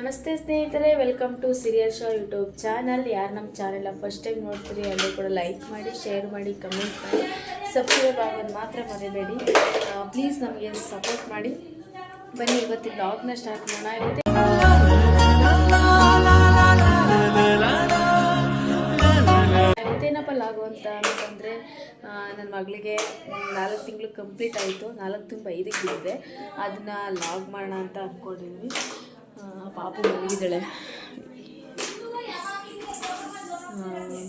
ನಮಸ್ತೆ ಸ್ನೇಹಿತರೆ welcome to serial show YouTube channel ಯಾರು ನಮ್ಮ ಚಾನೆಲ್ ಫಸ್ಟ್ ಟೈಮ್ ನೋಡ್ತೀರಿ, ಅಲ್ಲೂ ಕೂಡ ಲೈಕ್ ಮಾಡಿ ಶೇರ್ ಮಾಡಿ ಕಮೆಂಟ್ ಮಾಡಿ ಸಬ್ಸ್ಕ್ರೈಬ್ ಆಗೋದು ಮಾತ್ರ ಮರಿಬೇಡಿ. ಪ್ಲೀಸ್ ನಮಗೆ ಸಪೋರ್ಟ್ ಮಾಡಿ. ಬನ್ನಿ, ಇವತ್ತಿನ ಬ್ಲಾಗ್ನ ಸ್ಟಾರ್ಟ್ ಮಾಡೋಣ. ಇವತ್ತೇ ಅಂತ ಅಂತಂದರೆ ನನ್ನ ಮಗಳಿಗೆ ನಾಲ್ಕು ತಿಂಗಳು ಕಂಪ್ಲೀಟ್ ಆಯಿತು. ನಾಲ್ಕು ತುಂಬ ಐದಕ್ಕೆ ಇದೆ ಅದನ್ನ ಲಾಗ್ ಮಾಡೋಣ ಅಂತ ಅಂದ್ಕೊಂಡಿದ್ವಿ ಪಾಪು ಮಲಗಿದ್ದಾಳೆ.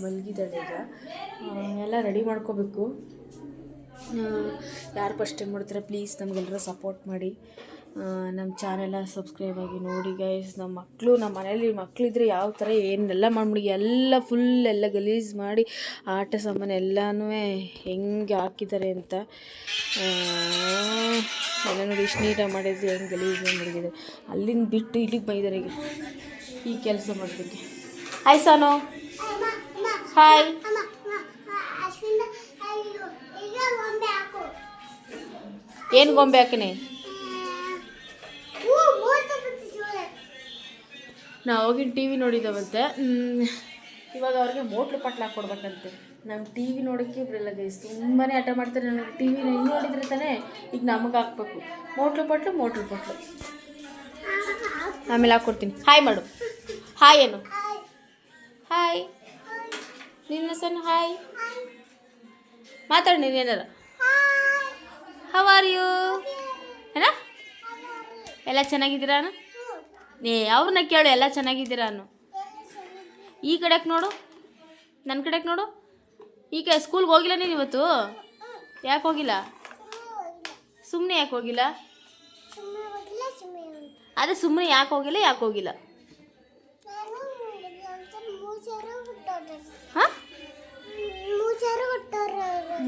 ಮಲಗಿದ್ದಾಳೆ ಈಗ. ಎಲ್ಲ ರೆಡಿ ಮಾಡ್ಕೋಬೇಕು. ಯಾರು ಫಸ್ಟ್ ಟೈಮ್ ಮಾಡ್ತಾರೆ ಪ್ಲೀಸ್ ನಮಗೆಲ್ಲರೂ ಸಪೋರ್ಟ್ ಮಾಡಿ. ನಮ್ಮ ಚಾನೆಲ್ಲ ಸಬ್ಸ್ಕ್ರೈಬ್ ಆಗಿ ನೋಡಿ ಗೈಸ್ ನಮ್ಮ ಮಕ್ಕಳು ನಮ್ಮ ಮನೇಲಿ ಮಕ್ಕಳಿದ್ರೆ ಯಾವ ಥರ ಏನೆಲ್ಲ ಮಾಡಿಬಿಡಿ. ಎಲ್ಲ ಫುಲ್ ಎಲ್ಲ ಗಲೀಜು ಮಾಡಿ, ಆಟ ಸಾಮಾನು ಎಲ್ಲನೂ ಹೆಂಗೆ ಹಾಕಿದ್ದಾರೆ ಅಂತ ನೋಡಿ ಇಷ್ಟು ನೀಟಾಗಿ ಮಾಡಿದ್ದು ಹೆಂಗೆ ಗಲೀಜು ಮಾಡಿದ್ದಾರೆ ಅಲ್ಲಿಂದ ಬಿಟ್ಟು ಇಲ್ಲಿಗೆ ಬೈದಾರೆ ಈಗ. ಈ ಕೆಲಸ ಮಾಡೋದಕ್ಕೆ ಹಾಯ್ ಸಾನು ಹಾಯ್ ಏನು ಗೊಂಬೆ ಹಾಕಿನಿ? ನಾವು ಹೋಗಿ ಟಿ ವಿ ನೋಡಿದವಂತೆ. ಮ್, ಇವಾಗ ಅವ್ರಿಗೆ ಮೋಟ್ಲು ಪಟ್ಲ ಹಾಕ್ಕೊಡ್ಬೇಕಂತೆ ನಂಗೆ ಟಿ ವಿ ನೋಡೋಕ್ಕೆ ಬಿಡಲ್ಲ ಗೈಸ್ ತುಂಬಾ ಆಟ ಮಾಡ್ತಾರೆ. ನನಗೆ ಟಿ ವಿನ ಹೆಂಗೆ ನೋಡಿದ್ರೆ ತಾನೇ ಈಗ ನಮಗೆ ಹಾಕ್ಬೇಕು. ಮೋಟ್ಲು ಪಟ್ಲು ಮೋಟ್ಲು ಪಟ್ಲು. ಆಮೇಲೆ ಹಾಕ್ಕೊಡ್ತೀನಿ ಹಾಯ್ ಮಾಡು. ಹಾಯ್ ಏನು? ಹಾಯ್ ನಿನ್ನ ಸಣ್ಣ ಹಾಯ್ ಮಾತಾಡಿ ನೀನು ಏನಾರ. ಹವ್ ಆರ್ ಯು ಏನ? ಎಲ್ಲ ಚೆನ್ನಾಗಿದ್ದೀರಾ ಏ, ಅವ್ರನ್ನ ಕೇಳು. ಎಲ್ಲ ಚೆನ್ನಾಗಿದ್ದೀರಾ ನಾನು ಈ ಕಡೆಗೆ ನೋಡು. ನನ್ನ ಕಡೆಗೆ ನೋಡು. ಈಗ ಸ್ಕೂಲ್ಗೆ ಹೋಗಿಲ್ಲ ನೀನು ಇವತ್ತು? ಯಾಕೆ ಹೋಗಿಲ್ಲ? ಸುಮ್ಮನೆ ಯಾಕೆ ಹೋಗಿಲ್ಲ? ಅದೇ ಸುಮ್ಮನೆ ಯಾಕೆ ಹೋಗಿಲ್ಲ ಯಾಕೆ ಹೋಗಿಲ್ಲ? ಹಾಂ?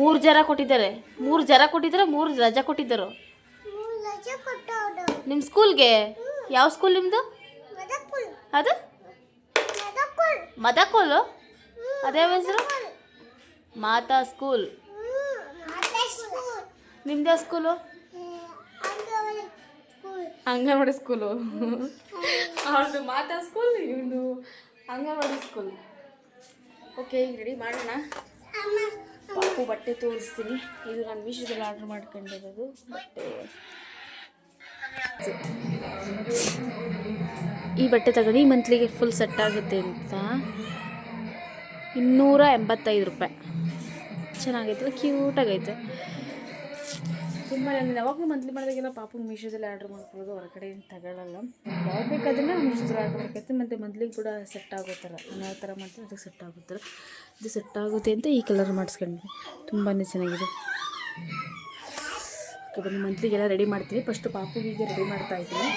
ಮೂರು ಜರ ಕೊಟ್ಟಿದ್ದಾರೆ. ಮೂರು ಜರ ಕೊಟ್ಟಿದ್ದಾರೆ ಮೂರು ರಜಾ ಕೊಟ್ಟಿದ್ದರು. ನಿಮ್ಮ ಸ್ಕೂಲ್ಗೆ ಯಾವ ಸ್ಕೂಲ್ ನಿಮ್ಮದು ಅದು? ಮದಕೋಲು? ಅದೇ ಹೆಸರು? ಮಾತಾ ಸ್ಕೂಲ್. ನಿಮ್ದು ಸ್ಕೂಲು? ಅಂಗನವಾಡಿ ಸ್ಕೂಲು. ಅವ್ರದ್ದು ಮಾತಾ ಸ್ಕೂಲ್ ಇವನು ಅಂಗನವಾಡಿ ಸ್ಕೂಲ್. ಓಕೆ ಈಗ ರೆಡಿ ಮಾಡೋಣ? ಪಾಪು ಬಟ್ಟೆ ತೋರಿಸ್ತೀನಿ. ಇದು ನಾನು ಮೀಶೋದಲ್ಲಿ ಆರ್ಡ್ರ್ ಮಾಡ್ಕೊಂಡಿರೋದು, ಬಟ್ಟೆ. ಈ ಬಟ್ಟೆ ತಗೊಂಡು ಈ ಮಂತ್ಲಿಗೆ ಫುಲ್ ಸೆಟ್ ಆಗುತ್ತೆ ಅಂತ. ಇನ್ನೂರ ಎಂಬತ್ತೈದು ರೂಪಾಯಿ. ಚೆನ್ನಾಗೈತೆ ಕ್ಯೂಟಾಗೈತೆ ತುಂಬ ನಾನು ಯಾವಾಗಲೂ ಮಂತ್ಲಿ ಮಾಡಿದಾಗೆಲ್ಲ ಪಾಪು ಮೀಶೋದಲ್ಲಿ ಆರ್ಡ್ರ್ ಮಾಡ್ಕೊಳ್ಳೋದು ಹೊರಗಡೆ ಏನು ತಗೊಳ್ಳಲ್ಲ ಯಾವಾಗ ಬೇಕಾದ್ರೆ ಮೀಶೋದಲ್ಲಿ ಆರ್ಡ್ರ್ ಮಾಡ್ಕೈತೆ ಮತ್ತು ಮಂತ್ಲಿಗೆ ಕೂಡ ಸೆಟ್ ಆಗೋ ಥರ ಯಾವ ಥರ ಮಾಡ್ತೀನಿ ಅದಕ್ಕೆ ಸೆಟ್ ಆಗೋ ಥರ ಇದು ಸೆಟ್ ಆಗುತ್ತೆ ಅಂತ ಈ ಕಲರ್ ಮಾಡಿಸ್ಕೊಂಡು ತುಂಬಾ ಚೆನ್ನಾಗಿದೆ. ಬನ್ನಿ ಮಂತ್ಲಿಗೆಲ್ಲ ರೆಡಿ ಮಾಡ್ತೀನಿ. ಫಸ್ಟ್ ಪಾಪುಗೆ ರೆಡಿ ಮಾಡ್ತಾ ಇದ್ದೀನಿ.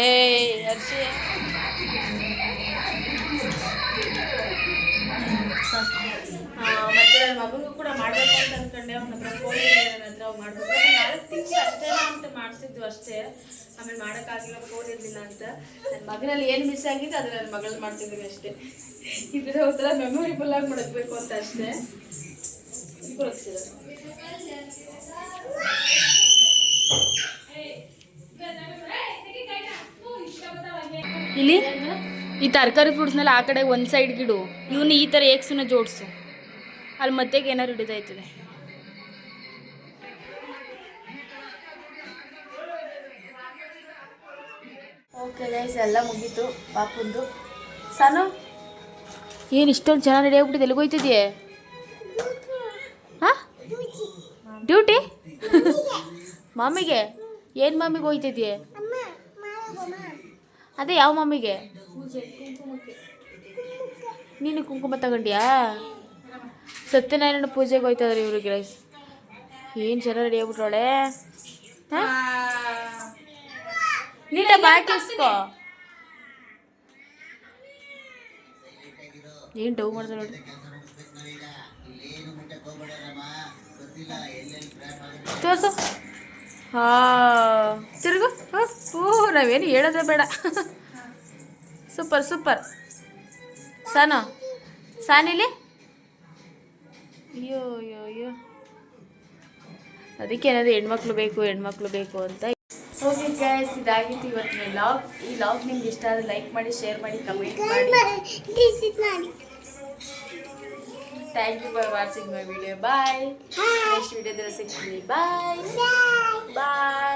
ಏಯ್ ಹರ್ಷಿ ಮತ್ತೆ ನನ್ನ ಮಗನಿಗೂ ಕೂಡ ಮಾಡಬೇಕು ಅಂತ ಅನ್ಕೊಂಡೆ. ಅವನ ಹತ್ರ ಫೋನ್ ನನ್ನ ಹತ್ರ ಮಾಡ್ಬೇಕು. ನಾಲ್ಕು ತಿಂಗಳು ಅಷ್ಟೇ ಅಂತ ಮಾಡಿಸಿದ್ದು ಅಷ್ಟೇ. ಆಮೇಲೆ ಮಾಡೋಕ್ಕಾಗಿಲ್ಲ ಫೋನ್ ಇರಲಿಲ್ಲ ಅಂತ. ನನ್ನ ಮಗನಲ್ಲಿ ಏನು ಮಿಸ್ ಆಗಿದೆ ಅದು ನನ್ನ ಮಗಳು ಮಾಡ್ತಿದ್ದೀನಿ ಅಷ್ಟೇ. ಇದ್ರೆ ಒಂಥರ ಮೆಮೊರಿಬಲ್ ಆಗಿ ಮಾಡಬೇಕು ಅಂತ ಅಷ್ಟೇ. ಇಬ್ಬರು ಇಲ್ಲಿ? ಈ ತರಕಾರಿ ಫ್ರೂಟ್ಸ್ನೆಲ್ಲ ಆ ಕಡೆ ಒಂದು ಸೈಡ್ ಗಿಡು. ಇವನು ಈ ಥರ ಏಕ್ಸನ್ನ ಜೋಡಿಸು. ಅಲ್ಲಿ ಮತ್ತೆಗೆ ಏನಾರು ಹಿಡಿದಾಯ್ತದೆ. ಓಕೆ ಗೈಸ್ ಎಲ್ಲ ಮುಗೀತು ಪಾಪುಂದು. ಸಾನು? ಏನು ಇಷ್ಟೊಂದು ಚೆನ್ನಾಗಿ ರೆಡಿ ಆಗ್ಬಿಟ್ಟಿದೆ ಎಲ್ಲಿಗೋಯ್ತಿದ್ಯೆ ಹಾಂ? ಡ್ಯೂಟಿ ಮಾಮಿಗೆ? ಏನು ಮಾಮಿಗೆ ಹೋಯ್ತಿದ್ಯೆ? ಅದೇ ಯಾವ ಮಮ್ಮಿಗೆ ನೀನು ಕುಂಕುಮ ತಗೊಂಡ್ಯಾ? ಸತ್ಯನಾರಾಯಣ ಪೂಜೆಗೆ ಹೋಯ್ತದ್ರಿ ಇವರು ಗೈಸ್ ಏನು ಜನ ರೆಡಿ ಆಗ್ಬಿಟ್ರೋಳೆ ನೀಟ ಬಾಕಿಸ್ಕೋ ಏನು ಡೌ ಮಾಡ್ದೆ ನೋಡಿ ತೋರ್ಸು. ಹಾ. ತಿರುಗು. ಹೂ. ಓ ನಾವೇನು ಹೇಳೋದೇ ಬೇಡ. Super super. ಸಾನು. ಸಾನಿಲಿ? ಅಯ್ಯೋ ಅಯ್ಯೋ ಅಯ್ಯೋ. ಅದಕ್ಕೆ ಏನಾದ್ರು ಹೆಣ್ಮಕ್ಳು ಬೇಕು ಹೆಣ್ಮಕ್ಳು ಬೇಕು ಅಂತ. ಓಕೆ ಗೈಸ್ ಇದಾಗಿತ್ತು ಇವತ್ತಿನ ಲಾಗ್ ಈ ಲಾಗ್ ನಿಮ್ಗೆ ಇಷ್ಟ ಆದರೆ ಲೈಕ್ ಮಾಡಿ ಶೇರ್ ಮಾಡಿ ಕಮೆಂಟ್ ಮಾಡಿ. Thank you for watching my video. Bye. Bye. Next video, there is a Bye. Bye. Bye.